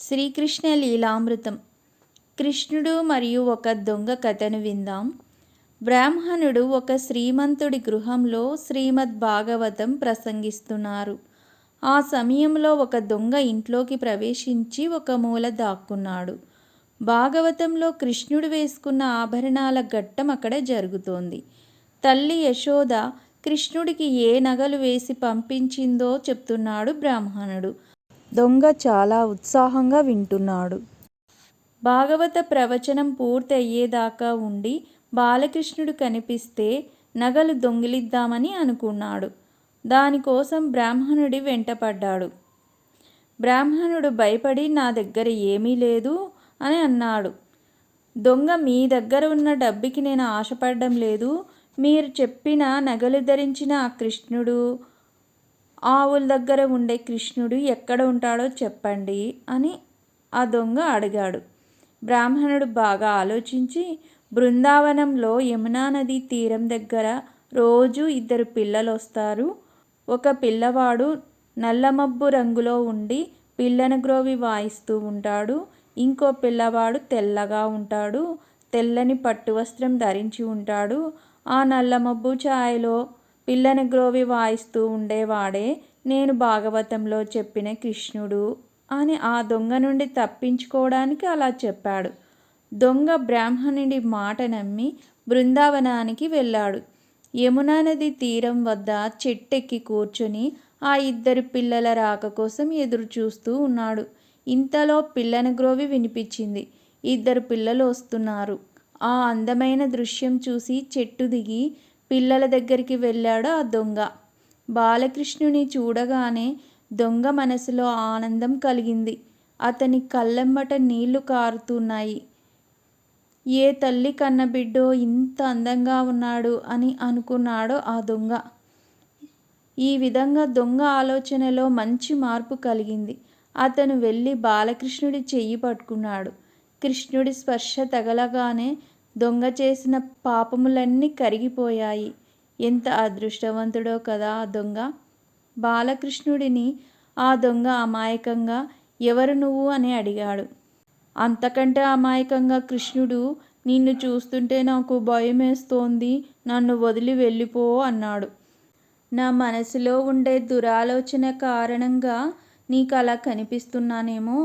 శ్రీకృష్ణ లీలామృతం. కృష్ణుడు మరియు ఒక దొంగ కథను విందాం. బ్రాహ్మణుడు ఒక శ్రీమంతుడి గృహంలో శ్రీమద్ భాగవతం ప్రసంగిస్తున్నారు. ఆ సమయంలో ఒక దొంగ ఇంట్లోకి ప్రవేశించి ఒక మూల దాక్కున్నాడు. భాగవతంలో కృష్ణుడు వేసుకున్న ఆభరణాల ఘట్టం అక్కడ జరుగుతోంది. తల్లి యశోద కృష్ణుడికి ఏ నగలు వేసి పంపించిందో చెప్తున్నాడు బ్రాహ్మణుడు. దొంగ చాలా ఉత్సాహంగా వింటున్నాడు. భాగవత ప్రవచనం పూర్తి అయ్యేదాకా ఉండి బాలకృష్ణుడు కనిపిస్తే నగలు దొంగిలిద్దామని అనుకున్నాడు. దానికోసం బ్రాహ్మణుడి వెంటపడ్డాడు. బ్రాహ్మణుడు భయపడి నా దగ్గర ఏమీ లేదు అని అన్నాడు. దొంగ మీ దగ్గర ఉన్న డబ్బుకి నేను ఆశపడడం లేదు. మీరు చెప్పిన నగలు ధరించిన ఆ కృష్ణుడు ఆవుల దగ్గర ఉండే కృష్ణుడు ఎక్కడ ఉంటాడో చెప్పండి అని ఆ దొంగ అడిగాడు. బ్రాహ్మణుడు బాగా ఆలోచించి బృందావనంలో యమునా నది తీరం దగ్గర రోజు ఇద్దరు పిల్లలు వస్తారు ఒక పిల్లవాడు నల్లమబ్బు రంగులో ఉండి పిల్లన గ్రోవి వాయిస్తూ ఉంటాడు. ఇంకో పిల్లవాడు తెల్లగా ఉంటాడు తెల్లని పట్టు వస్త్రం ధరించి ఉంటాడు. ఆ నల్లమబ్బు ఛాయలో పిల్లని గ్రోవి వాయిస్తూ ఉండేవాడే నేను భాగవతంలో చెప్పిన కృష్ణుడు అని ఆ దొంగ నుండి తప్పించుకోవడానికి అలా చెప్పాడు. దొంగ బ్రాహ్మణుడి మాట నమ్మి బృందావనానికి వెళ్ళాడు. యమునా నది తీరం వద్ద చెట్టెక్కి కూర్చొని ఆ ఇద్దరు పిల్లల రాక కోసం ఎదురు చూస్తూ ఉన్నాడు. ఇంతలో పిల్లన గ్రోవి వినిపించింది. ఇద్దరు పిల్లలు వస్తున్నారు. ఆ అందమైన దృశ్యం చూసి చెట్టు దిగి పిల్లల దగ్గరికి వెళ్ళాడు ఆ దొంగ. బాలకృష్ణుని చూడగానే దొంగ మనసులో ఆనందం కలిగింది. అతని కళ్ళెమ్మట నీళ్ళు కారుతున్నాయి. ఏ తల్లి కన్నబిడ్డో ఇంత అందంగా ఉన్నాడు అని అనుకున్నాడో ఆ దొంగ. ఈ విధంగా దొంగ ఆలోచనలో మంచి మార్పు కలిగింది. అతను వెళ్ళి బాలకృష్ణుడి చెయ్యి పట్టుకున్నాడు. కృష్ణుడి స్పర్శ తగలగానే దొంగ చేసిన పాపములన్నీ కరిగిపోయాయి. ఎంత అదృష్టవంతుడో కదా ఆ దొంగ. బాలకృష్ణుడిని ఆ దొంగ అమాయకంగా ఎవరు నువ్వు అని అడిగాడు. అంతకంటే అమాయకంగా కృష్ణుడు నిన్ను చూస్తుంటే నాకు భయమేస్తోంది నన్ను వదిలి వెళ్ళిపో అన్నాడు. నా మనసులో ఉండే దురాలోచన కారణంగా నీకు అలా కనిపిస్తున్నానేమో.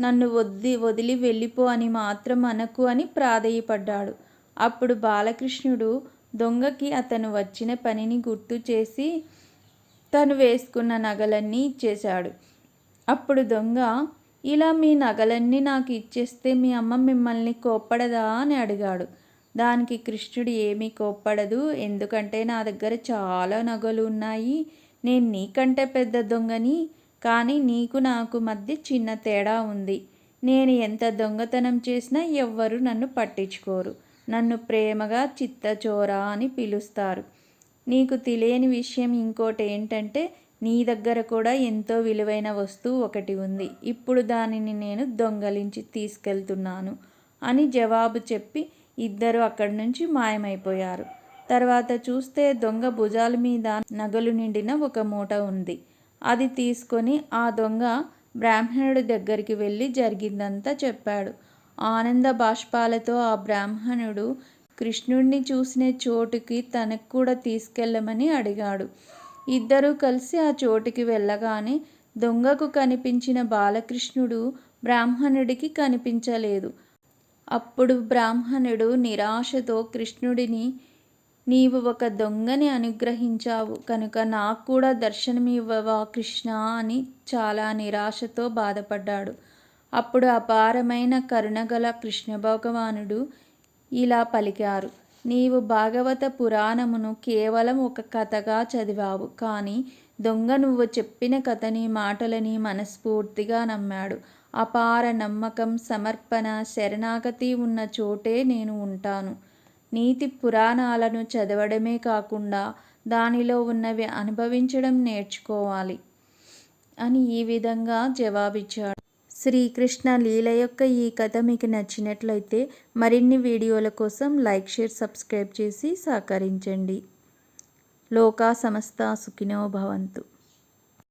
నన్ను వద్ది వదిలి వెళ్ళిపో అని మాత్రం అనకు అని ప్రాధేయపడ్డాడు. అప్పుడు బాలకృష్ణుడు దొంగకి అతను వచ్చిన పనిని గుర్తు చేసి తను వేసుకున్న నగలన్నీ ఇచ్చేశాడు. అప్పుడు దొంగ ఇలా మీ నగలన్నీ నాకు ఇచ్చేస్తే మీ అమ్మ మిమ్మల్ని కోప్పడదా? అని అడిగాడు. దానికి కృష్ణుడు ఏమీ కోప్పడదు ఎందుకంటే నా దగ్గర చాలా నగలు ఉన్నాయి. నేను నీకంటే పెద్ద దొంగని కానీ నీకు నాకు మధ్య చిన్న తేడా ఉంది. నేను ఎంత దొంగతనం చేసినా ఎవ్వరు నన్ను పట్టించుకోరు. నన్ను ప్రేమగా చిత్తచోరా అని పిలుస్తారు. నీకు తెలియని విషయం ఇంకోటి ఏంటంటే నీ దగ్గర కూడా ఎంతో విలువైన వస్తువు ఒకటి ఉంది. ఇప్పుడు దానిని నేను దొంగలించి తీసుకెళ్తున్నాను అని జవాబు చెప్పి ఇద్దరు అక్కడి నుంచి మాయమైపోయారు. తర్వాత చూస్తే దొంగ భుజాల మీద నగలు నిండిన ఒక మూట ఉంది. అది తీసుకొని ఆ దొంగ బ్రాహ్మణుడి దగ్గరికి వెళ్ళి జరిగిందంతా చెప్పాడు. ఆనంద బాష్పాలతో ఆ బ్రాహ్మణుడు కృష్ణుడిని చూసిన చోటుకి తనకు కూడా తీసుకెళ్ళమని అడిగాడు. ఇద్దరూ కలిసి ఆ చోటుకి వెళ్ళగానే దొంగకు కనిపించిన బాలకృష్ణుడు బ్రాహ్మణుడికి కనిపించలేదు. అప్పుడు బ్రాహ్మణుడు నిరాశతో కృష్ణుడిని నీవు ఒక దొంగని అనుగ్రహించావు. కనుక నాకు కూడా దర్శనమివ్వవా కృష్ణ? అని చాలా నిరాశతో బాధపడ్డాడు. అప్పుడు అపారమైన కరుణగల కృష్ణ భగవానుడు ఇలా పలికారు. నీవు భాగవత పురాణమును కేవలం ఒక కథగా చదివావు. కానీ దొంగ నువ్వు చెప్పిన కథని మాటలని మనస్ఫూర్తిగా నమ్మాడు. అపార నమ్మకం సమర్పణ శరణాగతి ఉన్న చోటే నేను ఉంటాను. నీతి పురాణాలను చదవడమే కాకుండా దానిలో ఉన్నవి అనుభవించడం నేర్చుకోవాలి అని ఈ విధంగా జవాబిచ్చాడు. శ్రీకృష్ణ లీల యొక్క ఈ కథ మీకు నచ్చినట్లయితే మరిన్ని వీడియోల కోసం లైక్ షేర్ సబ్స్క్రైబ్ చేసి సహకరించండి. లోకా సమస్త సుఖినో భవంతు.